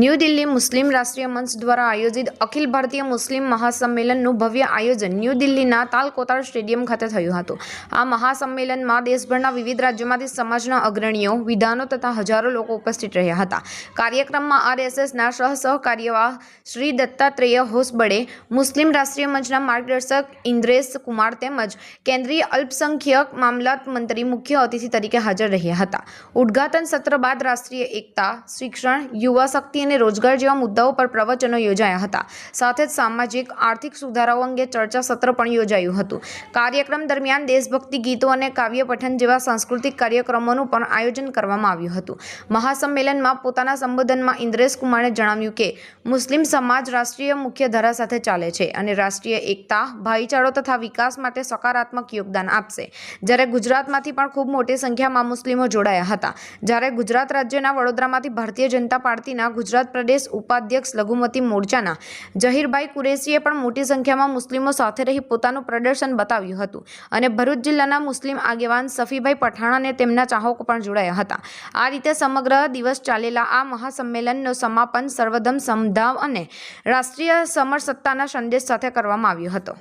New Delhi મુસ્લિમ રાષ્ટ્રીય મંચ દ્વારા આયોજિત અખિલ ભારતીય મુસ્લિમ મહાસંમેલનનું ભવ્ય આયોજન ન્યૂ દિલ્હીના તાલકોતાર સ્ટેડિયમ ખાતે થયું હતું. આ મહાસંમેલનમાં દેશભરના વિવિધ રાજ્યોમાંથી સમાજના અગ્રણીઓ, વિધાનો તથા હજારો લોકો ઉપસ્થિત રહ્યા હતા. કાર્યક્રમમાં આરએસએસના સહસહકાર્યવાહ શ્રી દત્તાત્રેય હોસબડે મુસ્લિમ રાષ્ટ્રીય મંચના માર્ગદર્શક ઇન્દ્રેશ કુમાર તેમજ કેન્દ્રીય અલ્પસંખ્યક મામલાત મંત્રી મુખ્ય અતિથિ તરીકે હાજર રહ્યા હતા. ઉદ્ઘાટન સત્ર બાદ રાષ્ટ્રીય એકતા, શિક્ષણ, યુવા શક્તિ અને રોજગાર જેવા મુદ્દાઓ પર પ્રવચનો યોજાયા હતા. સાથે જ સામાજિક, આર્થિક સુધારાઓ અંગે ચર્ચા સત્ર પણ યોજાયું હતું. કાર્યક્રમ દરમિયાન દેશભક્તિ ગીતો અને કાવ્ય પઠન જેવા સાંસ્કૃતિક કાર્યક્રમોનું પણ આયોજન કરવામાં આવ્યું હતું. મહાસંમેલનમાં પોતાના સંબોધનમાં ઇન્દ્રેશ કુમારે જણાવ્યું કે, મુસ્લિમ સમાજ રાષ્ટ્રીય મુખ્યધારા સાથે ચાલે છે અને રાષ્ટ્રીય એકતા, ભાઈચારો તથા વિકાસ માટે સકારાત્મક યોગદાન આપશે. જ્યારે ગુજરાતમાંથી પણ ખૂબ મોટી સંખ્યામાં મુસ્લિમો જોડાયા હતા. જ્યારે ગુજરાત રાજ્યના વડોદરામાંથી ભારતીય જનતા પાર્ટીના ગુજરાત પ્રદેશ ઉપાધ્યક્ષ લઘુમતી મોરચાના જહીરભાઈ કુરેશીએ પણ મોટી સંખ્યામાં મુસ્લિમો સાથે રહી પોતાનું પ્રદર્શન બતાવ્યું હતું અને ભરૂચ જિલ્લાના મુસ્લિમ આગેવાન સફીભાઈ પઠાણ અને તેમના ચાહકો પણ જોડાયા હતા. આ રીતે સમગ્ર દિવસ ચાલેલા આ મહાસંમેલનનું સમાપન સર્વધમ સમધાવ અને રાષ્ટ્રીય સમરસત્તાના સંદેશ સાથે કરવામાં આવ્યો હતો.